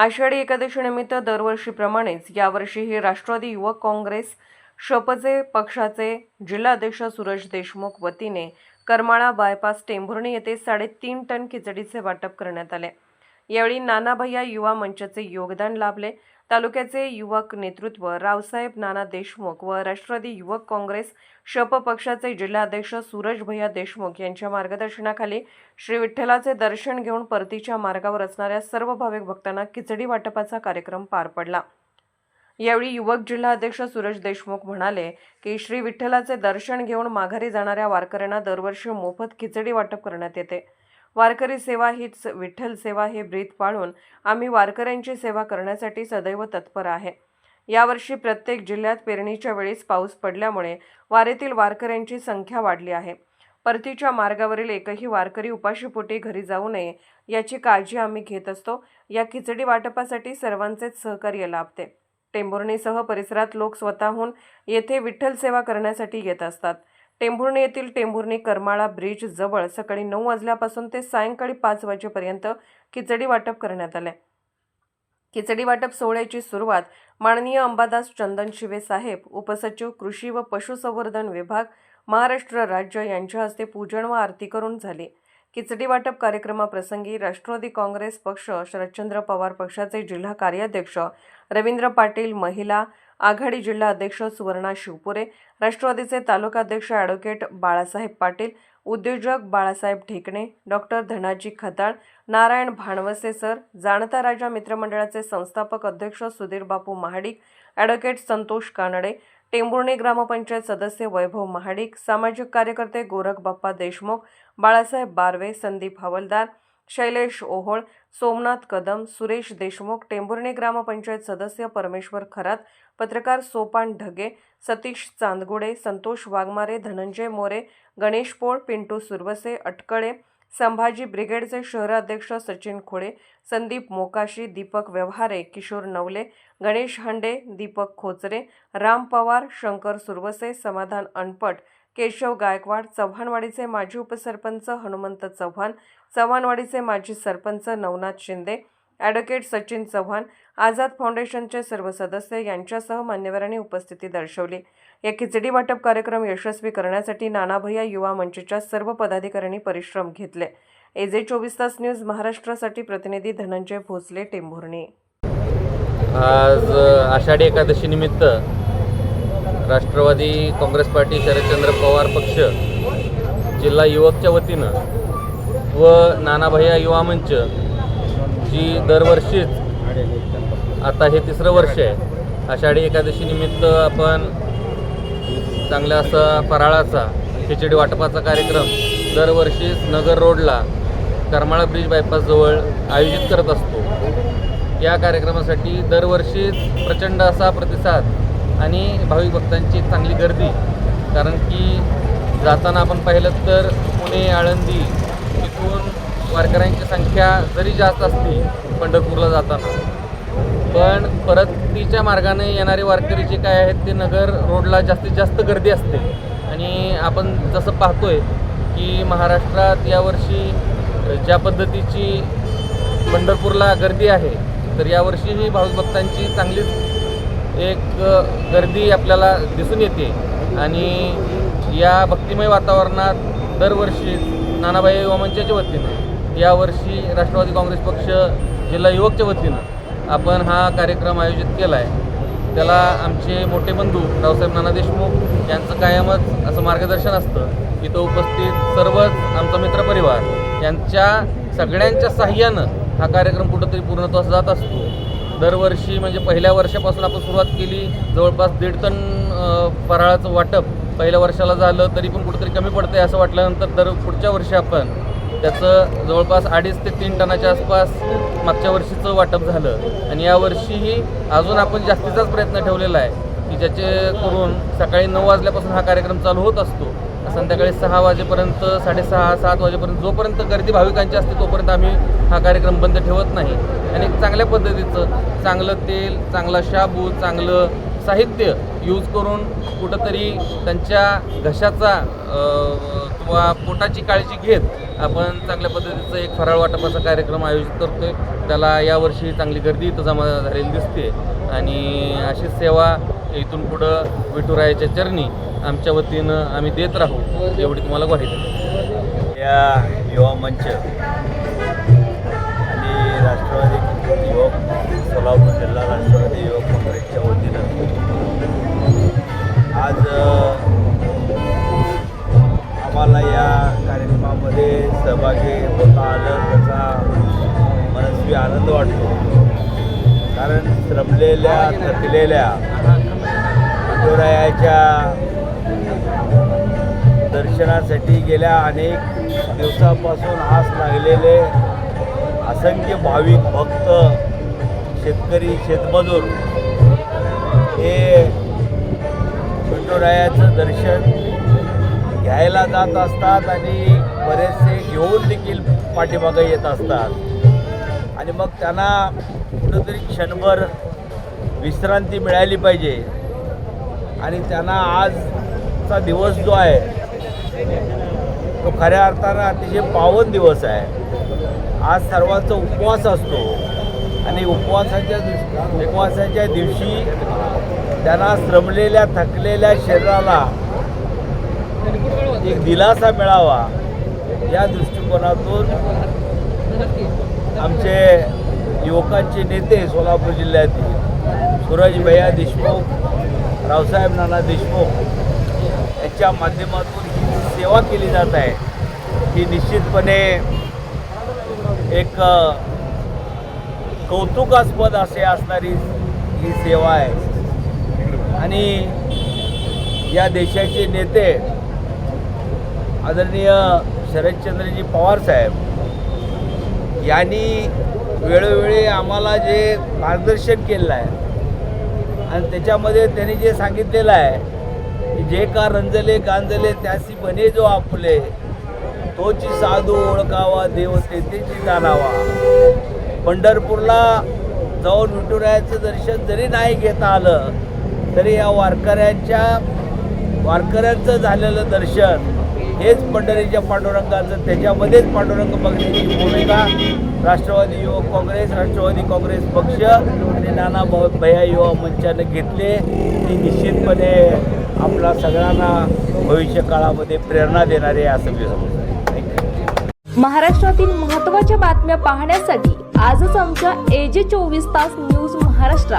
आषाढी एकादशीनिमित्त दरवर्षीप्रमाणेच यावर्षीही राष्ट्रवादी युवक काँग्रेस शपचे पक्षाचे जिल्हाध्यक्ष सूरज देशमुख वतीने करमाळा बायपास टेंभुर्णी येथे साडेतीन टन खिचडीचे वाटप करण्यात आले. यावेळी नाना भैया युवा मंचाचे योगदान लाभले. तालुक्याचे युवक नेतृत्व रावसाहेब नाना देशमुख व राष्ट्रवादी युवक काँग्रेस शप पक्षाचे जिल्हाध्यक्ष सूरज भैया देशमुख यांच्या मार्गदर्शनाखाली श्री विठ्ठलाचे दर्शन घेऊन परतीच्या मार्गावर असणाऱ्या सर्व भाविक भक्तांना खिचडी वाटपाचा कार्यक्रम पार पडला. यावेळी युवक जिल्हाध्यक्ष सुरज देशमुख म्हणाले की श्री विठ्ठलाचे दर्शन घेऊन माघारी जाणाऱ्या वारकऱ्यांना दरवर्षी मोफत खिचडी वाटप करण्यात येते. वारकरी सेवा हीच विठ्ठल सेवा हे ब्रीद पाळून आम्ही वारकऱ्यांची सेवा करण्यासाठी सदैव तत्पर आहे. यावर्षी प्रत्येक जिल्ह्यात पेरणीच्या वेळीस पाऊस पडल्यामुळे वारेतील वारकऱ्यांची संख्या वाढली आहे. परतीच्या मार्गावरील एकही वारकरी उपाशीपोटी घरी जाऊ नये याची काळजी आम्ही घेत असतो. या खिचडी वाटपासाठी सर्वांचेच सहकार्य लाभते. टेंभुर्णीसह परिसरात लोक स्वतःहून येथे विठ्ठल सेवा करण्यासाठी येत असतात. टेंभुर्णी येथील टेंभुर्णी करमाळा ब्रिज जवळ सकाळी नऊ वाजल्यापासून ते सायंकाळी पाच वाजेपर्यंत खिचडी वाटप करण्यात आले. खिचडी वाटप सोहळ्याची सुरुवात माननीय अंबादास चंदन शिवे साहेब उपसचिव कृषी व पशुसंवर्धन विभाग महाराष्ट्र राज्य यांच्या हस्ते पूजन व आरती करून झाली. खिचडी वाटप कार्यक्रमाप्रसंगी राष्ट्रवादी काँग्रेस पक्ष शरदचंद्र पवार पक्षाचे जिल्हा कार्याध्यक्ष रवींद्र पाटील महिला आघाडी जिल्हा अध्यक्ष सुवर्णा शिवपुरे राष्ट्रवादीचे तालुकाध्यक्ष ॲडव्होकेट बाळासाहेब पाटील उद्योजक बाळासाहेब ढेकणे डॉक्टर धनाजी खताळ नारायण भाणवसे सर जाणता राजा मित्रमंडळाचे संस्थापक अध्यक्ष सुधीर बापू महाडिक ॲडव्होकेट संतोष कानडे टेंभुर्णी ग्रामपंचायत सदस्य वैभव महाडिक सामाजिक कार्यकर्ते गोरख बाप्पा देशमुख बाळासाहेब बारवे संदीप हवलदार शैलेश ओहोळ सोमनाथ कदम सुरेश देशमुख टेंभुर्णी ग्रामपंचायत सदस्य परमेश्वर खरात पत्रकार सोपान ढगे सतीश चांदगुडे संतोष वाघमारे धनंजय मोरे गणेश पोळ पिंटू सुरवसे अटकळे संभाजी ब्रिगेडचे शहराध्यक्ष सचिन खोळे संदीप मोकाशी दीपक व्यवहारे किशोर नवले गणेश हंडे दीपक खोचरे राम पवार शंकर सुरवसे समाधान अनपट केशव गायकवाड चव्हाणवाडीचे माजी उपसरपंच हनुमंत चव्हाण चव्हाणवाडीचे माजी सरपंच नवनाथ शिंदे ॲडव्होकेट सचिन चव्हाण आझाद फाउंडेशनचे सर्व सदस्य यांच्यासह मान्यवरांनी उपस्थिती दर्शवली. या खिचडी वाटप कार्यक्रम यशस्वी करण्यासाठी नानाभैया युवा मंचच्या सर्व पदाधिकाऱ्यांनी परिश्रम घेतले. एजे चोवीस तास न्यूज महाराष्ट्रासाठी प्रतिनिधी धनंजय भोसले टेंभुर्णी. आज आषाढी एकादशी निमित्त राष्ट्रवादी काँग्रेस पार्टी शरदचंद्र पवार पक्ष जिल्हा युवकच्या वतीनं व नानाभैया युवा मंच जी दरवर्षीच आता हे तिसरं वर्ष आहे. आषाढी एकादशी निमित्त आपण चांगल्या असा फराळाचा खिचडी वाटपाचा कार्यक्रम दरवर्षीच नगर रोडला करमाळा ब्रिज बायपासजवळ आयोजित करत असतो. या कार्यक्रमासाठी दरवर्षीच प्रचंड असा प्रतिसाद आणि भाविक भक्तांची चांगली गर्दी. कारण की जाताना आपण पाहिलं तर पुणे आळंदी इथून वारकऱ्यांची संख्या जरी जास्त असली पंढरपूरला जाताना पण परतीच्या मार्गाने येणारे वारकरी जे काय आहेत ते नगर रोडला जास्तीत जास्त गर्दी असते. आणि आपण जसं पाहतोय की महाराष्ट्रात यावर्षी ज्या पद्धतीची पंढरपूरला गर्दी आहे तर यावर्षीही भाविकभक्तांची चांगलीच एक गर्दी आपल्याला दिसून येते. आणि या भक्तिमय वातावरणात दरवर्षी नानाबाई युवा मंचाच्या वतीनं यावर्षी राष्ट्रवादी काँग्रेस पक्ष जिल्हा युवकच्या वतीनं आपण हा कार्यक्रम आयोजित केला आहे त्याला आमचे मोठे बंधू रावसाहेब नाना देशमुख यांचं कायमच असं मार्गदर्शन असतं. इथं उपस्थित सर्वच आमचा मित्रपरिवार यांच्या सगळ्यांच्या साह्यानं हा कार्यक्रम कुठंतरी पूर्णत्वास जात असतो. दरवर्षी म्हणजे पहिल्या वर्षापासून आपण सुरुवात केली. जवळपास दीड टन फराळाचं वाटप पहिल्या वर्षाला झालं तरी पण कुठंतरी कमी पडतं आहे असं वाटल्यानंतर दर पुढच्या वर्षी आपण त्याचं जवळपास अडीच ते तीन टनाच्या आसपास मागच्या वर्षीचं वाटप झालं. आणि यावर्षीही अजून आपण जास्तीचाच प्रयत्न ठेवलेला आहे की ज्याचे करून सकाळी नऊ वाजल्यापासून हा कार्यक्रम चालू होत असतो. संध्याकाळी सहा वाजेपर्यंत साडेसहा सात वाजेपर्यंत जोपर्यंत गर्दी भाविकांची असते तोपर्यंत आम्ही हा कार्यक्रम बंद ठेवत नाही. आणि चांगल्या पद्धतीचं चांगलं तेल चांगला शाबू चांगलं साहित्य यूज करून कुठंतरी त्यांच्या घशाचा किंवा पोटाची काळजी घेत आपण चांगल्या पद्धतीचं एक फराळ वाटपाचा कार्यक्रम आयोजित करतोय. त्याला यावर्षी चांगली गर्दी इथं जमा झालेली दिसते. आणि अशी सेवा इथून पुढं विठुरायाच्या चरणी आमच्या वतीनं आम्ही देत राहू एवढी तुम्हाला ग्वाही देतो. या युवा मंच आणि राष्ट्रवादी युवक सोलापूर जिल्हा राष्ट्रवादी युवक काँग्रेसच्या वतीनं आज आम्हाला या कार्यक्रमामध्ये सहभागी होता आलं त्याचा मनस्वी आनंद वाटतो. कारण श्रमलेल्या थकलेल्या विठुरायाच्या दर्शनासाठी गेल्या अनेक दिवसापासून आस लागलेले असंख्य भाविक भक्त शेतकरी शेतमजूर हे विठुरायाचं दर्शन घ्यायला जात असतात आणि बरेचसे घेऊन देखील पाठीमागं येत असतात. आणि मग त्यांना कुठंतरी क्षणभर विश्रांती मिळाली पाहिजे. आणि त्यांना आजचा दिवस जो आहे तो खऱ्या अर्थानं अतिशय पावन दिवस आहे. आज सर्वांचा उपवास असतो. आणि उपवासाच्या उपवासाच्या दिवशी त्यांना श्रमलेल्या थकलेल्या शरीराला एक दिलासा मिळावा या दृष्टिकोनातून आमचे युवकांचे नेते सोलापूर जिल्ह्यातील सूरज भैया देशमुख रावसाहेब नाना देशमुख यांच्या माध्यमातून ही सेवा केली जात आहे ही निश्चितपणे एक कौतुकास्पद असे असणारी ही सेवा आहे. आणि या देशाचे नेते आदरणीय शरदचंद्रजी पवार साहेब यांनी वेळोवेळी आम्हाला जे मार्गदर्शन केलेलं आहे आणि त्याच्यामध्ये त्यांनी जे सांगितलेलं आहे की जे का रंजले गांजले त्यासी बने जो आपले तोची साधू ओळखावा देव तेथेची जाणावा. पंढरपूरला जाऊन विठुरायाचं दर्शन जरी नाही घेता आलं तरी या वारकऱ्याच्या वारकऱ्यांचं झालेलं दर्शन हेच पंढरीच्या पांडुरंगाचं त्याच्यामध्येच पांडुरंग बघण्याची भूमिका राष्ट्रवादी युवक काँग्रेस राष्ट्रवादी काँग्रेस पक्ष आणि नाना भाऊ युवा मंचानं घेतले. ती निश्चितपणे आपला सगळ्यांना भविष्य काळामध्ये प्रेरणा देणारे असं मी समजतो. महाराष्ट्रातील महत्त्वाच्या बातम्या पाहण्यासाठी आजच आमच्या एजे चोवीस तास न्यूज महाराष्ट्र.